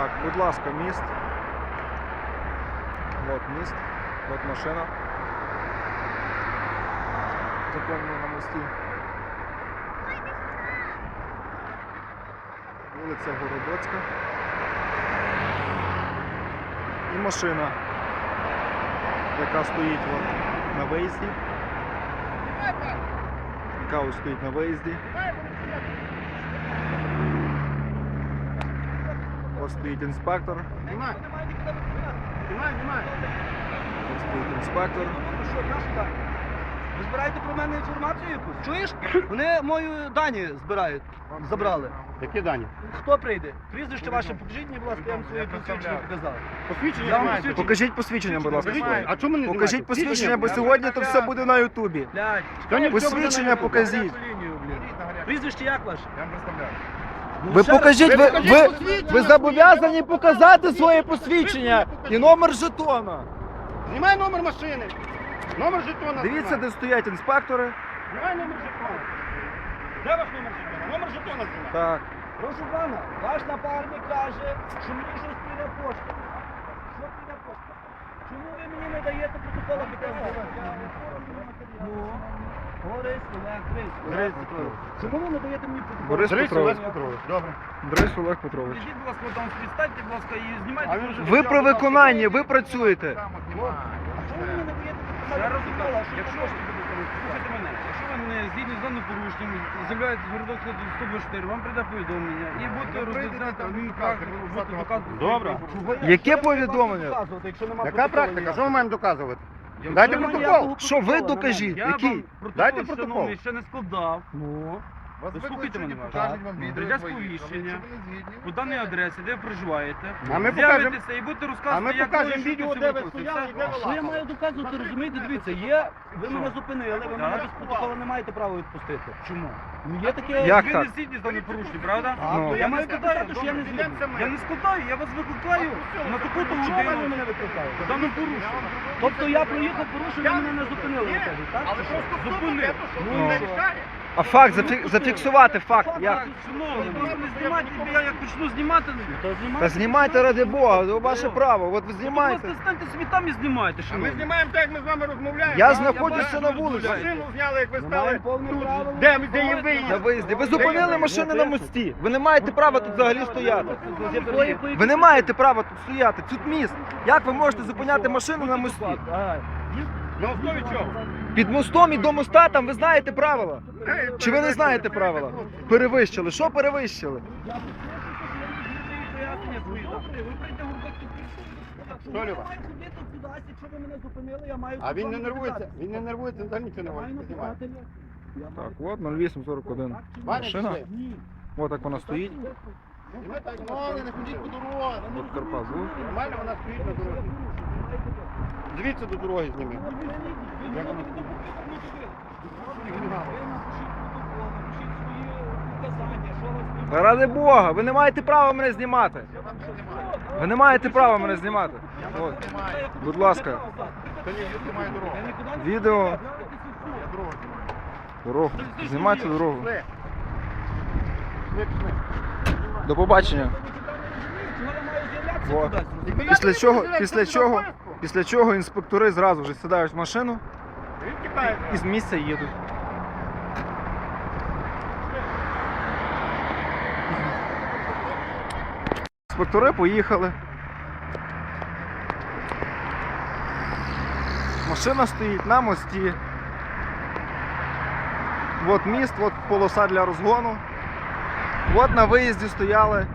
Так, будь ласка, міст. Вот міст, вот машина. Законно на мості. Вулиця Городоцька. І машина, яка стоїть от на виїзді. Яка ось стоїть на виїзді. Стоїть інспектор. Знімай. Знімай, знімай. Ось стоїть інспектор. Ну так? Ви збираєте про мене інформацію якусь? Чуєш? Вони мої дані збирають. Забрали. Які дані? Хто прийде? Прізвище ваше покажіть мені, будь ласка, я вам своє посвідчення показав. Посвідчення посвідчення. Покажіть посвідчення, будь ласка. Своє. А чому не Покажіть посвідчення, бо сьогодні то все буде на Ютубі. Блядь. Посвідчення покажіть. Прізвище як ваше? Я вам представляю. Ви ще раз. покажіть, ви, покажіть ви, посвідчення ви зобов'язані показати своє посвідчення і номер жетона. Знімай номер машини. Номер жетона. Дивіться, знімай. де стоять інспектори. Знімай номер жетона. Де ваш номер жетона? Номер жетона знімай. Так. Прошу пана, ваш напарник каже, що мені щось піде пошта. Що піде пошта? Чому ви мені не даєте протокола Ну, Борис Олег Борис Петрович. Чому ви не даєте мені протокол? Борис Борис Олег Петрович. Добре. Борис Олег Петрович. Підіть, будь ласка, там станьте, будь ласка, і знімайте. Він Ви при виконанні, ви працюєте. Там немає. чому ви мені не даєте Я розумію, Що якщо ви можете слухайте мене, якщо ви не згідні з даним порушенням, з'являєтесь з Городоцького до 124, вам прийде повідомлення і будете розглядати покаже, будете доказувати. Добре. Яке повідомлення? Яка практика? Що ми маємо доказувати? Дайте протокол. Що ви докажіть? Який? Дайте протокол. ще не складав. Ну, Вас слухайте викличуть мене, і так. покажуть вам відео. Прийде свої. сповіщення. Якщо ви не згідні, По даній адресі, де ви проживаєте, А ми з'явитеся і будете А ми розказувати, як покажемо ви відео, що де ви стояли і де ви що я маю доказувати, розумієте? Дивіться, є, ви мене зупинили, ви мене без протоколу не маєте права відпустити. Чому? Ну є таке... Як ви так? не згідні з даним порушенням, правда? А, Ну. то Я я не маю складаю, доказати, що я не згідний. Я не складаю, я вас викликаю на таку-то Чого ви годину. мене викликаєте? По даному порушенню. Тобто я проїхав порушив, ви мене не зупинили, ви кажете, так? Але Чи що? просто Зупинив. Ну, Ну. не мішає. А факт зафі- зафіксувати факт. Як? Так, не знімайте, я як почну знімати, То Та знімайте. знімайте ради Бога, це ваше право. От ви будь знімайте. ласка, станьте собі там і знімайте, А ми шановні. знімаємо так, як ми з вами розмовляємо. Я знаходжуся на вулиці. Машину зняли, як ви стали. тут. право. Де, де є На виїзді. Ви зупинили машини на мості. Ви не маєте права тут взагалі стояти. Ви не маєте права тут стояти. Тут міст. Як ви можете зупиняти машину на мості? На основі чого? Під мостом і до моста там ви знаєте правила. Чи ви не знаєте правила? Перевищили. Що перевищили? Що, Люба? Якщо ви мене зупинили, я маю А він не нервується. Він не нервується, взагалі нічого не маю. Знімає. написати. Так, от 0841. Ваня, Машина. Ні. От так вона стоїть. Знімай так, ну, не ходіть по дорозі. От Карпат звук. Нормально вона стоїть на дорозі. Звідси до дороги зніми. Як вона стоїть? Ради Бога, ви не маєте права мене знімати. Ви не маєте права мене знімати. От. Будь ласка, відео, дорогу Знімайте дорогу. До побачення. Після чого, після чого, після чого інспектори зразу ж сідають в машину і з місця їдуть. Інспектори поїхали. Машина стоїть на мості. От міст, от полоса для розгону. От на виїзді стояли